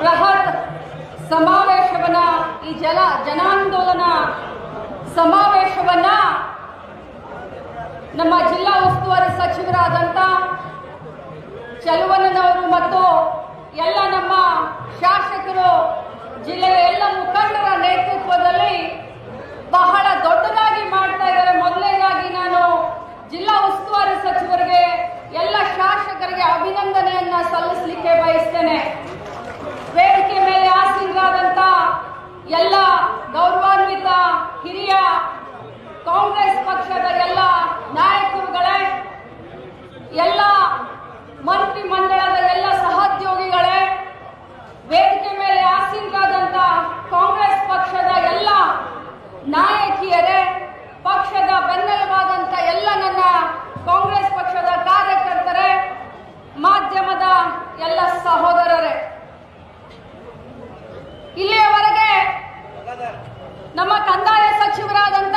ಬೃಹತ್ ಸಮಾವೇಶವನ್ನ, ಈ ಜಲ, ಜನಾಂದೋಲನ ಸಮಾವೇಶವನ್ನ ನಮ್ಮ ಜಿಲ್ಲಾ ಉಸ್ತುವಾರಿ ಸಚಿವರಾದಂತ ಚಲುವನವರು ಮತ್ತು ಎಲ್ಲ ನಮ್ಮ ಶಾಸಕರು, ಜಿಲ್ಲೆಯ ಎಲ್ಲ ಮುಖಂಡರ ನೇತೃತ್ವದಲ್ಲಿ ಬಹಳ ದೊಡ್ಡದಾಗಿ ಮಾಡ್ತಾ ಇದ್ದಾರೆ. ಮೊದಲನೇದಾಗಿ ನಾನು ಜಿಲ್ಲಾ ಉಸ್ತುವಾರಿ ಸಚಿವರಿಗೆ, ಎಲ್ಲ ಶಾಸಕರಿಗೆ ಅಭಿನಂದನೆಯನ್ನ ಸಲ್ಲಿಸಲಿಕ್ಕೆ ಸಹೋದರರೇ ಇಲ್ಲಿಯವರೆಗೆ ನಮ್ಮ ಕಂದಾಯ ಸಚಿವರಾದಂತ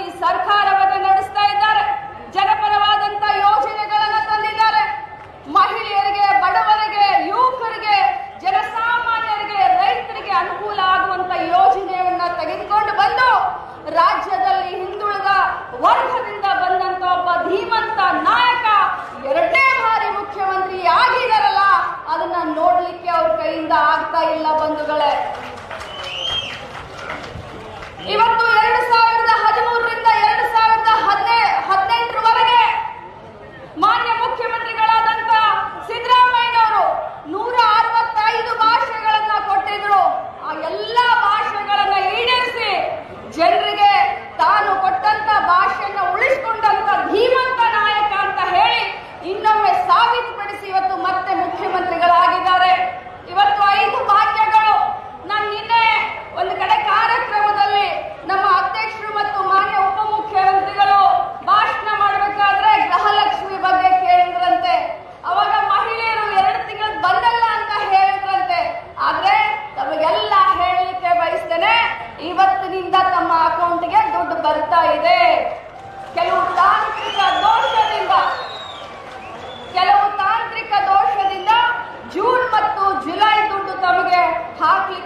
ರೀತಿ ಸರ್ಕಾರವನ್ನು ನಡೆಸ್ತಾ ಇದ್ದಾರೆ. ಜನಪರವಾದಂತ ಯೋಜನೆಗಳನ್ನು ತಂದಿದ್ದಾರೆ. ಮಹಿಳೆಯರಿಗೆ, ಬಡವರಿಗೆ, ಯುವಕರಿಗೆ, ಜನಸಾಮಾನ್ಯರಿಗೆ, ರೈತರಿಗೆ ಅನುಕೂಲ ಆಗುವಂತ ಯೋಜನೆಯನ್ನ ತೆಗೆದುಕೊಂಡು ಬಂದು ರಾಜ್ಯದಲ್ಲಿ ಹಿಂದುಳಿದ ವರ್ಗದಿಂದ ಬಂದಂತ ಒಬ್ಬ ಧೀಮಂತ ನಾಯಕ ಎರಡನೇ ಬಾರಿ ಮುಖ್ಯಮಂತ್ರಿ ಆಗಿದಾರಲ್ಲ ಅದನ್ನ ನೋಡ್ಲಿಕ್ಕೆ ಅವ್ರ ಕೈಯಿಂದ ಆಗ್ತಾ ಇಲ್ಲ ಬಂಧುಗಳೇ. ಇವತ್ತು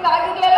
காட்டுகளை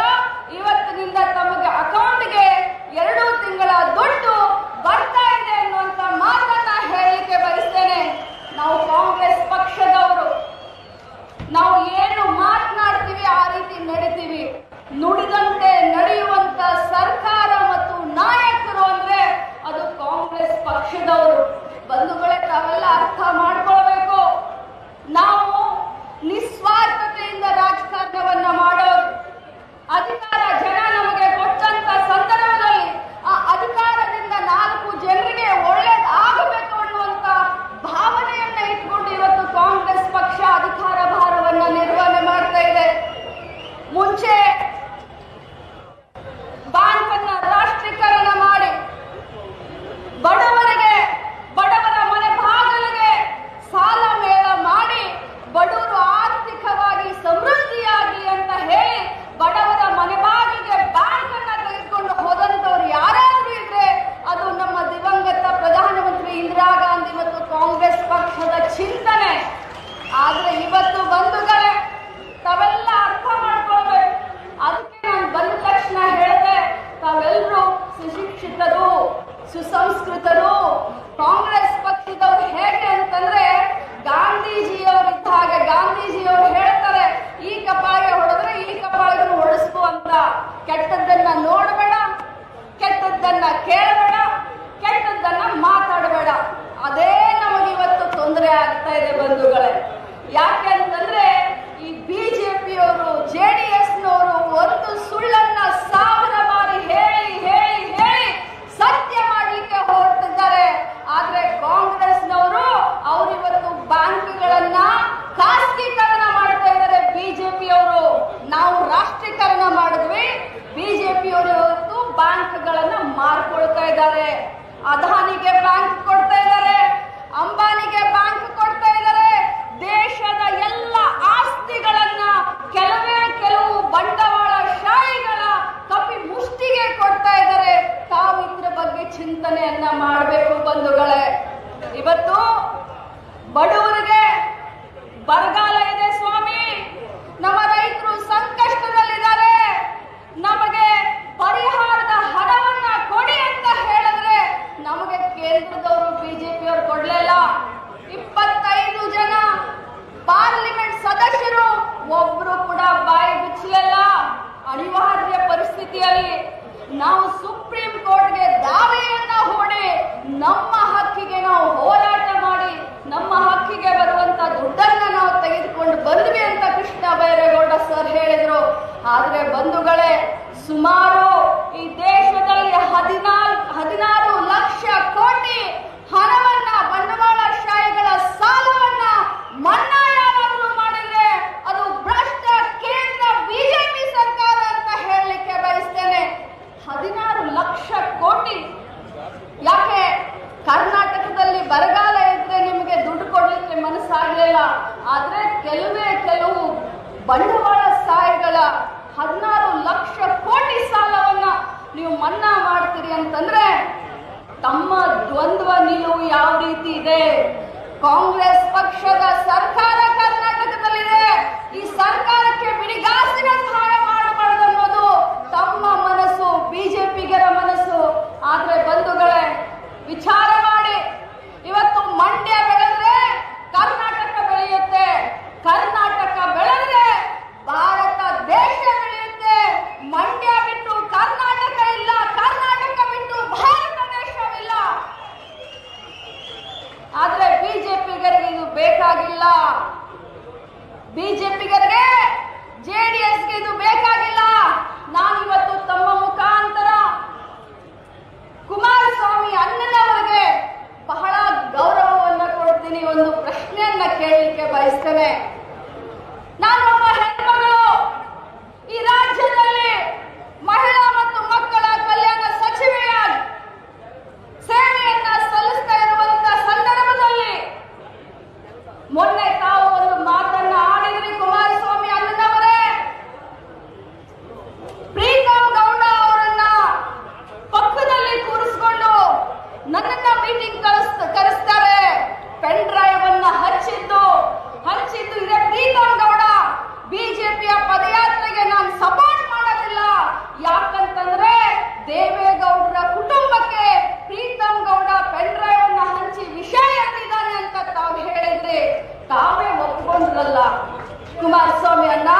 ಇವತ್ತು ಬಡವ ಆದರೆ ಬಂಧುಗಳೇ, ಸುಮಾರು ಈ ದೇಶದಲ್ಲಿ ಹದಿನಾಲ್ಕು ಹದಿನಾರು ಲಕ್ಷ ಕೋಟಿ ಹಣವನ್ನ ಬಂಡವಾಳಶಾಹಿಗಳ ಸಾಲವನ್ನ ಮನ್ನಾ ಯಾವಾಗಲೂ ಮಾಡಿದ್ರೆ ಅದು ಭ್ರಷ್ಟ ಕೇಂದ್ರ ಬಿಜೆಪಿ ಸರ್ಕಾರ ಅಂತ ಹೇಳಲಿಕ್ಕೆ ಬಯಸ್ತೇನೆ. ಹದಿನಾರು ಲಕ್ಷ ಕೋಟಿ. ಯಾಕೆ? ಕರ್ನಾಟಕದಲ್ಲಿ ಬರಗಾಲ ಇದ್ರೆ ನಿಮಗೆ ದುಡ್ಡು ಕೊಡಲಿಕ್ಕೆ ಮನಸ್ಸಾಗಲಿಲ್ಲ. ಆದ್ರೆ ಕೆಲವೇ ಕೆಲವು ಬಂಡವಾಳ ಸಾಯಿಗಳ ಹದಿನಾರು ಲಕ್ಷ ಕೋಟಿ ಸಾಲವನ್ನ ನೀವು ಮನ್ನಾ ಮಾಡ್ತೀರಿ ಅಂತಂದ್ರೆ ತಮ್ಮ ದ್ವಂದ್ವ ನಿಲುವು ಯಾವ ರೀತಿ ಇದೆ? ಕಾಂಗ್ರೆಸ್ ಪಕ್ಷದ ಸರ್ಕಾರ ಕರ್ನಾಟಕದಲ್ಲಿದೆ. ಈ ಸರ್ಕಾರಕ್ಕೆ ಬಿಡಿಗಾಸಿನ ಸಹಾಯ ಮಾಡಬಾರದು ಅನ್ನೋದು ತಮ್ಮ ಮನಸ್ಸು, ಬಿಜೆಪಿಗರ ಮನಸ್ಸು. ಆದ್ರೆ ಬಂಧುಗಳೇ, ವಿಚಾರ तुम्हारे स्वामी अन्ना